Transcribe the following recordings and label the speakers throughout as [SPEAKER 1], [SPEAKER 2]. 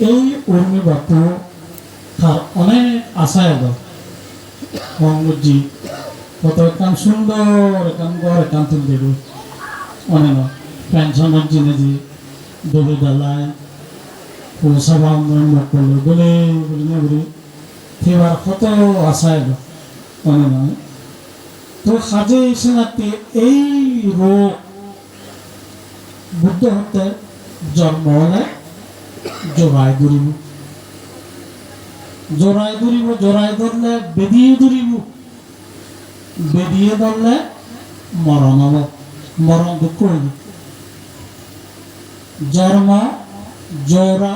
[SPEAKER 1] এই উর্মি অনেক আশা এলো মসজিদ কত একান সুন্দর একান ঘর একান তুল দেব। অনেক পেনশনের জিনিস দবি দালায় পৌঁছাবা মুখ করল সেবার কত আশা অনেক তো সাজে সেনাতে এই রোগ বুদ্ধ হতে জন্ম হলে জোড়ায় ধরিব জোড়ায় জোড়ায় ধরলে বেদিয়ে ধরিব বেদিয়ে ধরলে মরণ হব, মরণ দুঃখ হইব জন্ম, জোড়া,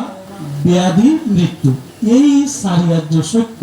[SPEAKER 1] ব্যাধি, মৃত্যু, এই সারিয়ার্য সত্য।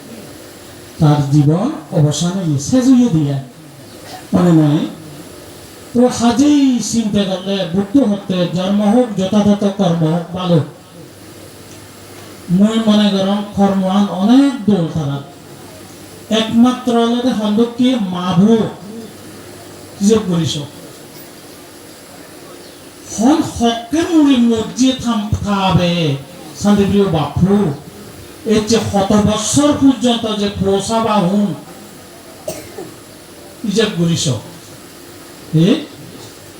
[SPEAKER 1] তার জীবন অবসান শেষ হয়ে দিয়ে। মনে নয় তো হাজেই চিন্তা করলে, বুদ্ধ হতে, জন্ম হোক, যথাযথ কর্ম হোক, ভালো মই মনে করম কর্মান অনেক দোল তারা একমাত্র আলাদা হন্দকে মাভু যোগ করিস হন হকের মুড়ি মসজিদ থাম খাবে শান্তিপ্রিয় বাপু। এই যে শত বছর পর্যন্ত যে প্রসাবা ইজেব করিস? এ?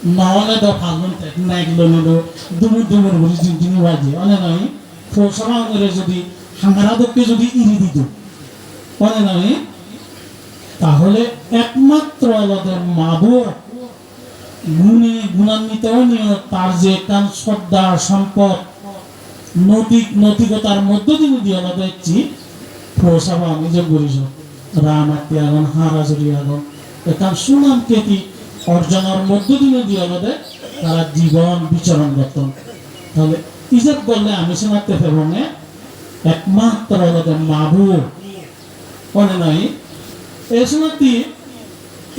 [SPEAKER 1] নহলে তো ফাগুন দুমুর দুমুর বলি জিনি বাজি। অনে নয় প্রসাবা যদি হাঙ্গারাদককে যদি ইরি দিত। অনে নয় তাহলে একমাত্র আলাদা মাবো গুণে গুণান্বিত তার যে কান সম্পদ নৈতিক নৈতিকতার মধ্য দিয়ে দিয়ে আলাদা ইচ্ছি প্রসাবা আমি যে করিস রাম আত্মি আগন হারাজুরি আগন এখান সুনাম কেতি অর্জনের মধ্য দিয়ে দিয়ে আলাদা তারা জীবন বিচরণ করতেন। তাহলে ইজাব করলে আমি শোনাতে পারব না, একমাত্র আলাদা মাহবু মনে নয় এই শোনাতি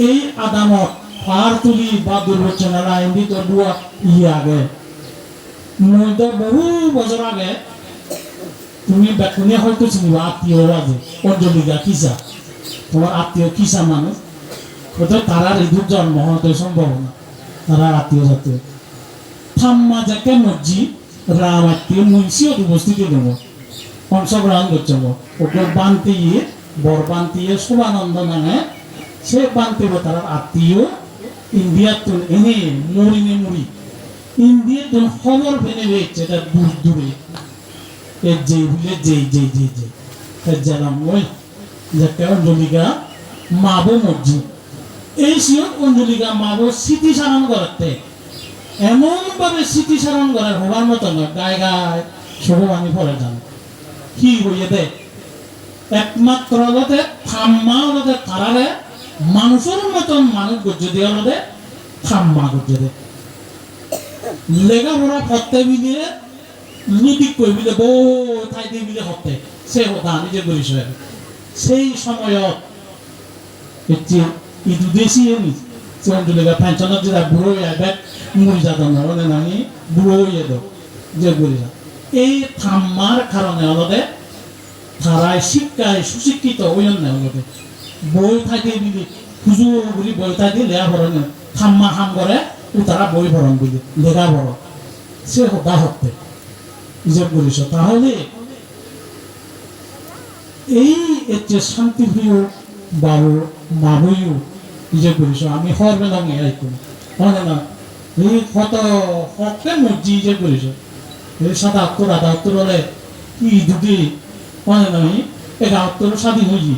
[SPEAKER 1] এই আদামত পার তুলি বা দুর্বচনার আইন্দি তো বুয়া ই আগে। মই তো বহু বছর আগে তুমি বেকুনিয়া হয়তো চিনিবা আত্মীয় আছে অঞ্জলিকা কিসা তোমার আত্মীয় কিসা মানুষ হয়তো তারার ইঁদুর জন্ম হতে সম্ভব না। তারা আত্মীয় জাতীয়। থাম্মা যাকে মসজিদ রাম আত্মীয় মুন্সি উপস্থিতি দেব অংশগ্রহণ করছে ওকে বানতে বর বানতে গিয়ে নামে সে বানতে তার আত্মীয় ইন্ডিয়ার তুন এনে মরিনে মুড়ি এমন ভাবে স্মৃতি সারণ করার হবার মতো গায়ে গায়ে শুভবাণী পড়ে যান। কি হইয়ে দে? একমাত্র থাম্মা হলতে তারারে মানুষের মতন মানুষ গজ্জে দিয়ে থাম্মা গজ্জে দে। লেখাপড়া ফতে মিলিয়ে লুদিক কই বিলে বউ ঠাই দিয়ে বিলে হতে সে কথা আমি যে করিস সেই সময়ত এটি ইদু দেশি এনি চন্দ্রলেখা পেনশনের যেটা বুড়ো এবার মুড়ি যাদন মানে নানি বুড়ো হয়ে দাও যে করি এই থাম্মার কারণে অলদে তারাই শিক্ষায় সুশিক্ষিত হইন না অলদে। বই থাকে দিলি খুজু বুলি বই থাকে লেয়া ভরণ থাম্মা হাম করে তারা বই ভরণ বুলি লেখা ভর সে হতা হতে ইজব করিস। তাহলে এই যে শান্তিপ্রিয় বাবু মাবুইও ইজব করিস। আমি হরবে লঙে আইকো হয় না, এই কত হকে মজি ইজব করিস। এই আধা আত্তর হলে কি দুটি? হয় না এটা আত্তর স্বাধীন হইছি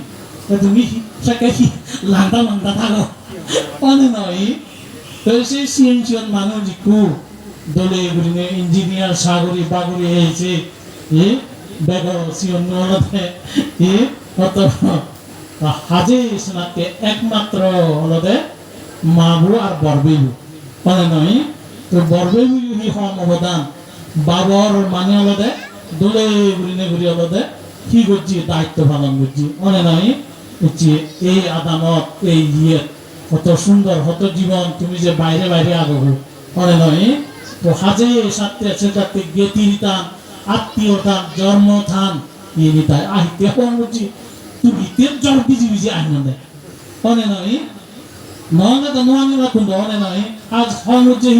[SPEAKER 1] তুমি সাকে লাংটা লাংটা থাকো? হয় না সিএন সিএন মানুষ জিকু দলে গুলিনে ইঞ্জিনিয়ার সাগরি বাগরি হয়েছে এ বেগ নলতে এ কত হাজে শোনাতে একমাত্র হলদে মাবু আর বরবেবু মানে নয় তো বরবেবু হি হম অবদান বাবর মানে অলদে দোলে ঘুরিনে ঘুরি অলদে কি করছি দায়িত্ব পালন করছি মানে নয় হচ্ছে এই আদামত এই ইয়ে কত সুন্দর, কত জীবন তুমি যে বাইরে বাইরে আগবো মানে নয় তো হাজে সাথে সেটাতে গেতি নিতাম আত্মীয়তান জন্মথান ইয়ে নিতাম আহিতে করছি তুমি তেল জল বিজি বিজি আহিন দেয় মানে নয় নহলে তো নোয়ানি রাখুন নহলে নয় আজ যে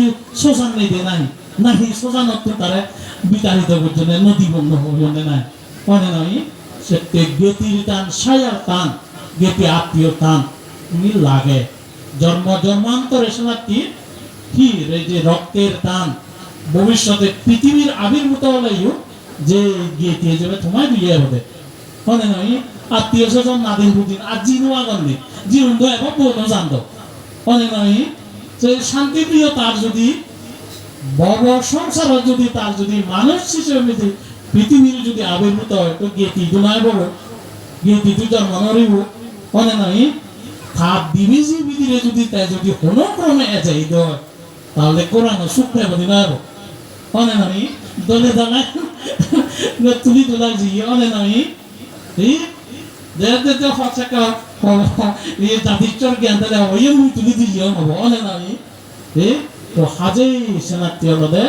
[SPEAKER 1] শ্মশান নেই নাই, নাহি শ্মশান তো তারে বিতাড়িত করছেন নদী বন্ধ হইলে নাই। মানে নয় সে গেতির টান সায়ার টান গেতি আত্মীয় টান লাগে। জন্ম, জন্মান্তরে শোনাচ্ছি, কি যে রক্তের টান, ভবিষ্যতে পৃথিবীর আবির্ভূত হলেও যে গেতি যাবে, তোমায় বিয়ে হবে মানে নয় আত্মীয় স্বজন নাদিন বুদিন আর জিনু আগন্দি জিনুন তো এবার বোন জানত মানে নয় যে শান্তিপ্রিয় তার যদি বব সংসার যদি, তার যদি মানুষ হিসেবে যদি পৃথিবীর যদি আবির্ভূত হয়, তো গেতি তো নয় বলো গেতি তো জন্ম নরিব মানে নয় খাপ দিবিজি বিদিরে যদি তাই যদি কোনো ক্রমে এজাই দেয়, তাহলে কোরআন শুক্রে বদি নয় অনে নয় দলে দলায় তুলি তোলা জি নয় এই দেতে হচ্ছাকা এই জাতিচর জ্ঞান তাহলে ওই মুই তুলি দিলিও হব, অনে এই তো হাজে সেনাতি হলদে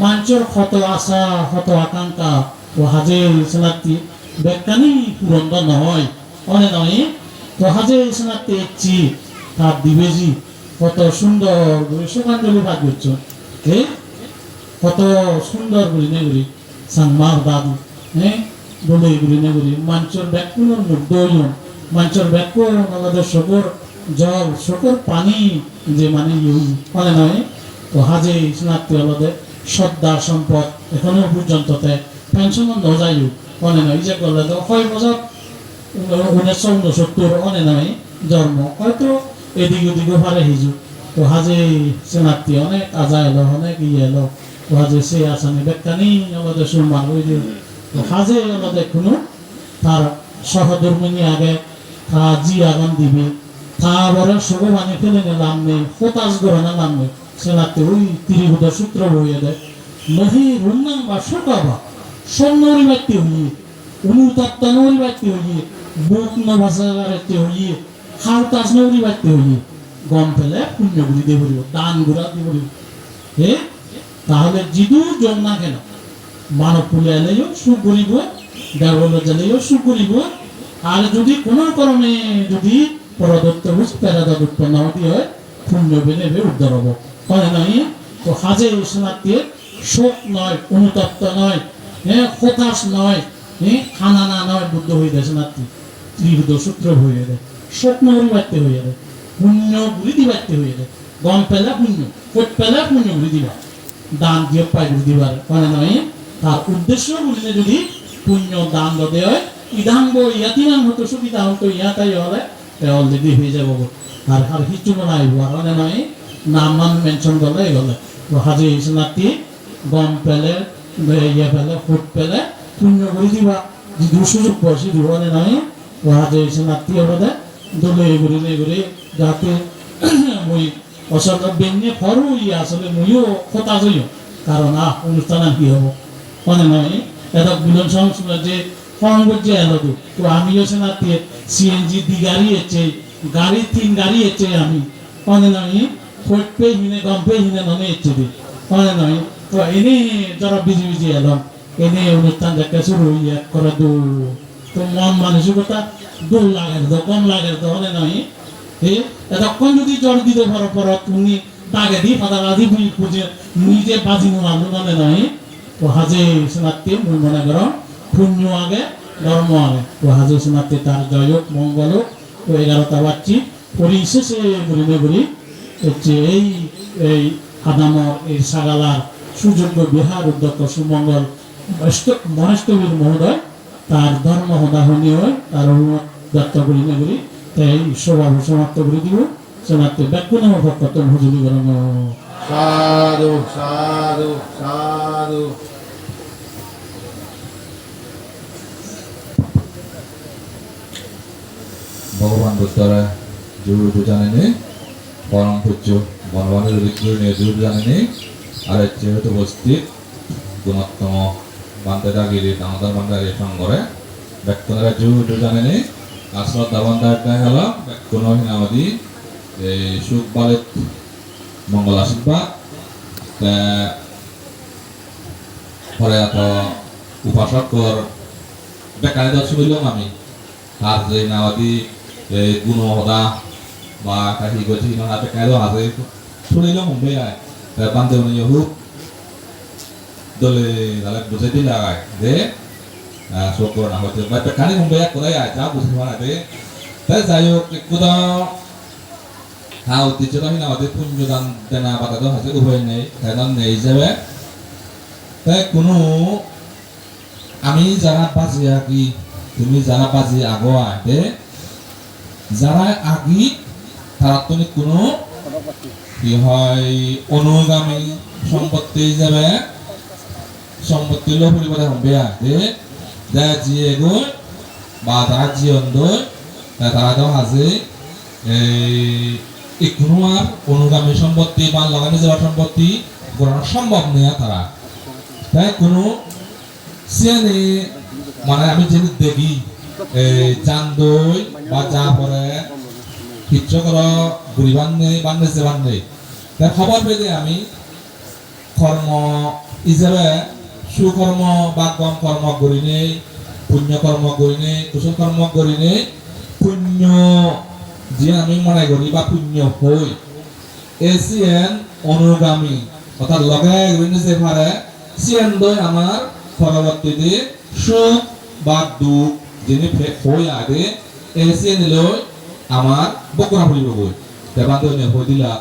[SPEAKER 1] মাঞ্চর ক্ষত আশা ক্ষত আকাঙ্ক্ষা তো হাজে সেনাতি বেকানি পূরণ নহয়, অনে নয় তো হাজে সেনাতি এচ্ছি তার দিবেজি কত সুন্দর সুকাঞ্জলি ভাগ এই কত সুন্দর করে নেগুরি সাংমার দাদু হ্যাঁ বলে এগুলি নেগুলি মাঞ্চর ব্যাকুনের মুগ্ধ হইন মাঞ্চর আমাদের শকর, জল, শকর পানি যে মানে মানে নয়। তো হাজে আমাদের শ্রদ্ধা সম্পদ এখনও পর্যন্ত পেনশন নজায়ু মানে নয় যে করলে তো ছয় বছর উনিশশো উনসত্তর অনে নয় জন্ম হয়তো এদিক ওদিক পারে হিজু তো হাজে সেনাতি অনেক আজা এলো অনেক ইয়ে এলো তো হাজে সে আসানি বেকানি আমাদের সুরমান ওই যে তো হাজে আমাদের কোনো তার সহধর্মিনী আগে তা জি আগান দিবে তা আবার সব মানে ফেলে নিলাম নেই হতাশ গ্রহণে নাম নেই সেনাতে ওই ত্রিভুত সূত্র বইয়ে দেয় নহি রুন্নাং বা শোকাবা সন্নরি ব্যক্তি হইয়ে অনুতপ্ত নরি ব্যক্তি হইয়ে বুক নভাসাগারেতে হইয়ে হালতাস নরি ব্যক্তি হইয়ে গম ফেলে পুণ্যগুলি দিয়ে বলিব, দান গুড়া দিয়ে বলিব। হে? তাহলে জিদু জম না কেন মানব পুলে এলেও সু করিব, দেবল জেলেও সু করিব। আর যদি কোনো কারণে যদি পরদত্ত বুঝ পেরাদত উৎপন্ন হতে হয়, পুণ্য বেনে বে উদ্ধার হব। হয় নয় তো হাজে স্নাতে শোক নয়, অনুতপ্ত নয় হ্যাঁ হতাশ নয় হ্যাঁ খানানা নয়, বুদ্ধ হয়ে দেয় স্নাতি ত্রিবুদ্ধ সূত্র হয়ে দেয় স্বপ্ন হরিবার্তে হয়ে দেয় পুণ্য গুলি দিবার্তে হয়ে দেয় গম পেলা পুণ্য কোট পেলা পুণ্য গুলি দিবা দান দিয়ে পাই গুলি দিবার মানে নয়, তার উদ্দেশ্য গুলিনে যদি পুণ্য দান দে হয় ইদাঙ্গ ইয়াতিনাং হতো সুবিধা হতো, ইয়াতাই হলে অলরেডি হয়ে যাব আর আর কিছু মনে আইব আর নয়, নাম মান মেনশন করলে তো হাজি ইসনাতি গম পেলে ইয়ে পেলে ফুট পেলে পুণ্য করে দিবা যদি সুযোগ বসি দিব মানে নয় হাজি ইসনাতি হবে দলে ঘুরি ঘুরি যাতে মই অসল বেnye ফরু ইয়ে আসলে মইও কথা জইও। কারণ আহ, অনুষ্ঠান কি হব? মানে নয় এটা বুলন সংস্কৃত যে ফর্ম করছে এলো তো আমিও সে না সিএনজি দি গাড়ি এসছে গাড়ি তিন গাড়ি এসছে আমি। মানে নয় ফোট পে হিনে গম পে হিনে ননে এসছে দি। মানে নয় তো এনে যারা বিজি বিজি এলো এনে অনুষ্ঠান দেখা শুরু হইয়া করে দু তো মন মানসিকতা, দোল লাগে তো কম লাগে তো হলে নয় এতক্ষণ যদি জ্বর দিতে পারো পর তুমি দাগে দি ফাদা রাধি বুঝি খুঁজে, নিজে বাজি মনালো মানে নয় তো হাজে মুই মনে করো, পুণ্য আগে, ধর্ম আগে। তো হাজে শোনাতে তার জয় হোক মঙ্গল হোক তো এগারোটা বাচ্চি, পরিশেষে বলিবে বলি হচ্ছে এই এই আদামর, এই সাগালার সুযোগ্য বিহার অধ্যক্ষ সুমঙ্গল মহেশকবির মহোদয় তার ধর্ম হদাহনী হয় তার অনুমত যাত্রা করিবে বলি তাই সভা সমাপ্ত করে দিব। সমাপ্ত ব্যাকুণ ভক্ত হুজুরি গরম
[SPEAKER 2] সাধু সাধু সাধু।
[SPEAKER 3] ভগবান বুদ্ধরা জরুর জানেনে পরম পূজ্য বনবানের বিক্রয় নিয়োজিত জানেনি আর হচ্ছে হয়তো উপস্থিত গুণোত্তম বান্তেদাগিরি দামোদর বান্দারি সংঘরে ব্যক্তিরা জুটু জানেনি। আসলত দাবান্দারটা হলো ব্যক্তিন হিনামদি এই সুখ বালিত মঙ্গল আশীর্বাদ। পরে এত উপাসকর বেকারে দর্শক হইলাম আমি। আর যে নাওয়াদি, এই গুণ হদা, বা কাহি গছি না বেকারে আছে শুনিলাম মুম্বাই আয় তার বান্ধে উনি হুক দলে দালে বুঝে দিলা আয় দে সকর না হতে বা বেকারে মুম্বাই করে আয় যা বুঝি মারা দে তাই যাই হোক কুদা হ্যাঁ ঐতিহ্য না আমাদের পুণ্যদান দেনা বাধা তো হাতে উভয় নেই তাই নেই যাবে তাই কোনো আমি যারা বাজি আগি তুমি যারা বাজি আগো আগে যারা আগি তারা তুমি কোনো কি হয় অনুগামী সম্পত্তি যাবে সম্পত্তি লো পরিবারে হবে। আগে যা জিয়ে গো, বা তারা জিয়ন দই তারা তো হাজে এই এখনও আর অনুগামী সম্পত্তি বা লাগানো যাওয়ার সম্পত্তি করানো সম্ভব নয় তারা। তাই কোনো সিয়ানে মানে আমি যেন দেখি চান্দই বা যা পরে, কিচ্ছু করা গুড়ি বান্ধে বান্ধেছে বান্ধে তাই খবর পেলে আমি কর্ম হিসাবে সুকর্ম বা কম কর্ম করি নেই পুণ্য কর্ম করি নেই কুশল কর্ম করি নেই পুণ্য যে আমি মনে করি বা পুণ্য হই এসিএন অনুগামী। অর্থাৎ লগে যে পারে সিএন দই আমার পরবর্তীতে সুখ বা দুঃখ যিনি হই আগে এসিএন লই আমার বকরা ফুলিব গই দেবান দই হই দিলা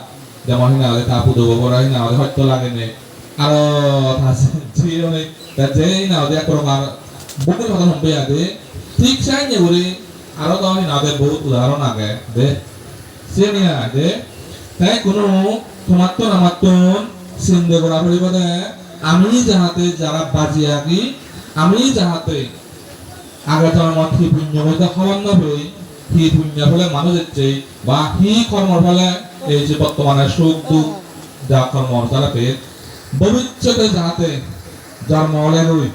[SPEAKER 3] যেমন হিনা হলে তা পুদো বকরা হিনা হলে হয়তো লাগে নে আর জিরনে তা যেই না হলে এক প্রকার বকরা কথা হবে আগে ঠিক চাই নে বলি আরও তো হিনা হলে বহুত উদাহরণ আগে দে সিএন আগে তাই কোনো তোমার তো আমার তো চিন্তা করা ফুলিব দে আমি যাহাতে যারা বাজি আঁকি আমি যাহাতে আগে জন্মত সি পুণ্য হইতে সমান নবই সি পুণ্য ফলে মানুষ হচ্ছে বা সি কর্মর ফলে এই যে বর্তমানে সুখ দুঃখ যা কর্ম যারাতে ভবিষ্যতে যাহাতে জন্ম হলে রই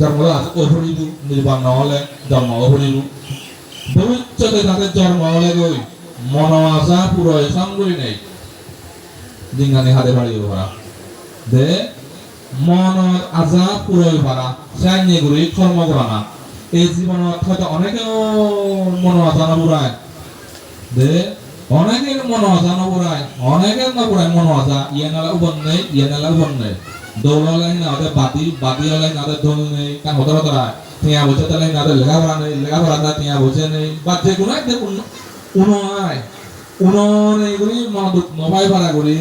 [SPEAKER 3] জন্ম হলে অভরিব নির্বাণ নহলে জন্ম অভরিব ভবিষ্যতে যাতে জন্ম হলে রই মন আশা পুরো সামগুলি নেই জিঙ্গানি হাতে বাড়িয়ে ভরা দে মনৰ আজা পুৰৈ ভৰা চাইনি ঘূৰি কৰ্ম কৰা না এই জীৱনত হয়তো অনেকেও মনৰ আজা নপুৰাই দে অনেকে মনৰ আজা নপুৰাই অনেকে নপুৰাই মনৰ আজা ইয়ে নালে উবন নেই ইয়ে নালে উবন নেই। দৌড়ালে নাহতে বাতি বাতি হলে নাহতে দোল নেই, কারণ হতে হতে টিয়া বুঝে তাহলে নাহতে লেখাপড়া নেই, লেখাপড়া না টিয়া বুঝে নেই। বা যে কোনো একদিন উনো আয় উনো নেই করি, মন দুঃখ নবাই ভাড়া করি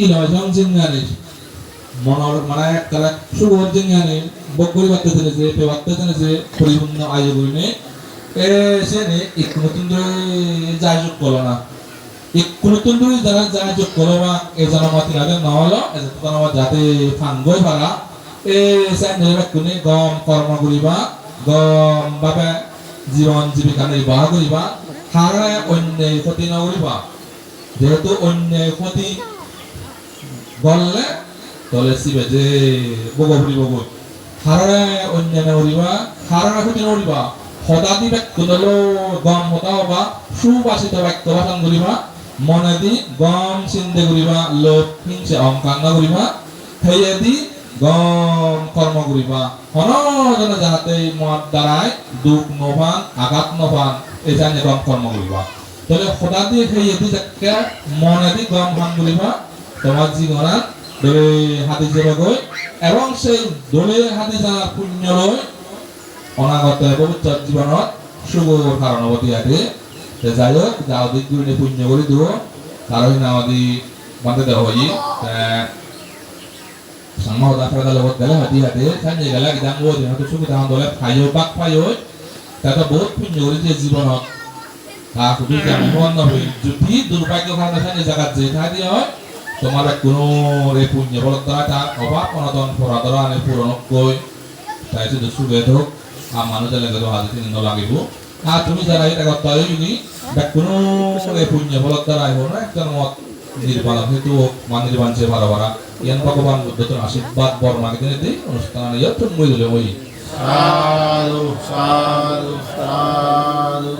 [SPEAKER 3] ই নয় সংচিঙ্গানি মনৰ মানে তারা শুভ জিঙ্গানি বকরি দিলে যে পে দিলে যে পরিপূর্ণ আয় গইনে এ না গম কর্ম করিবা, গম বাবে জীবন জীবিকা নির্বাহ করিবা, হারে অন্যায় ক্ষতি নকরিবা যেহেতু অন্যায় ক্ষতি গললে তলে সিবে যে বগো ফুলি বগো। হারারে অন্যান্য উড়িবা হারারে ফুটি নড়িবা সদাদি বাক্য দলো গম হতা হবা সুবাসিত বাক্য ভাষণ করিবা মনে দি গম চিন্তে করিবা লোভ হিংসে না করিবা সেয়ে দি গম কর্ম করিবা। অনজনে যাহাতে মত দ্বারাই দুখ নভান আঘাত নভান এই জানে গম কর্ম করিবা। তবে সদাদি সেয়ে দি যাকে মনে দি গম হান করিবা, তোমার জীবনাত দলে হাতি যাবগৈ এবং সেই দলে হাতি যা পুণ্য লৈ অনাগত ভৱিষ্যত জীৱনত শুভ কাৰণ হ'ব দিয়াতে তে যাই হোক, যা অধিক গুণে পুণ্য কৰি দিব তাৰো নামাদি বান্ধে দেওয়া pada lewat gala hati hati kan ya gala kita ngồi thì nó tôi suka tahan dole payo bak payo kata বহুত punya orang dia জীবনত। তা কেমন হন হই। যদি দুর্ভাগ্য খানে খানে জায়গা যে থাকি হয়, তোমার কোনো রে পুণ্য বলত তার অভাব অনতন ফরা দ্বারা আনে পূরণ কই তাই শুধু সুবে হোক ಆ ಮನದಲ್ಲೆಲ್ಲರೂ ಹಾದಿಸಿನಲ್ಲಾಗಿವು ಆ ತುಳಿ ಜನ ಏನಾಗ ತಲೆಯುಗಿ ಬೆಕ್ಕುನೂ ಪುಣ್ಯ ಫಲೋತ್ತರ ಆಗೋಣ একটা মত নির্বাণ, কিন্তু মা নির্বাণ চেয়ে ভালো ভাড়া ইয়ান ভগবান বুদ্ধতন আশীর্বাদ বর মাগে দিনে দিই অনুষ্ঠান ইয়াত মই দিলে ওই সাধু সাধু
[SPEAKER 2] সাধু।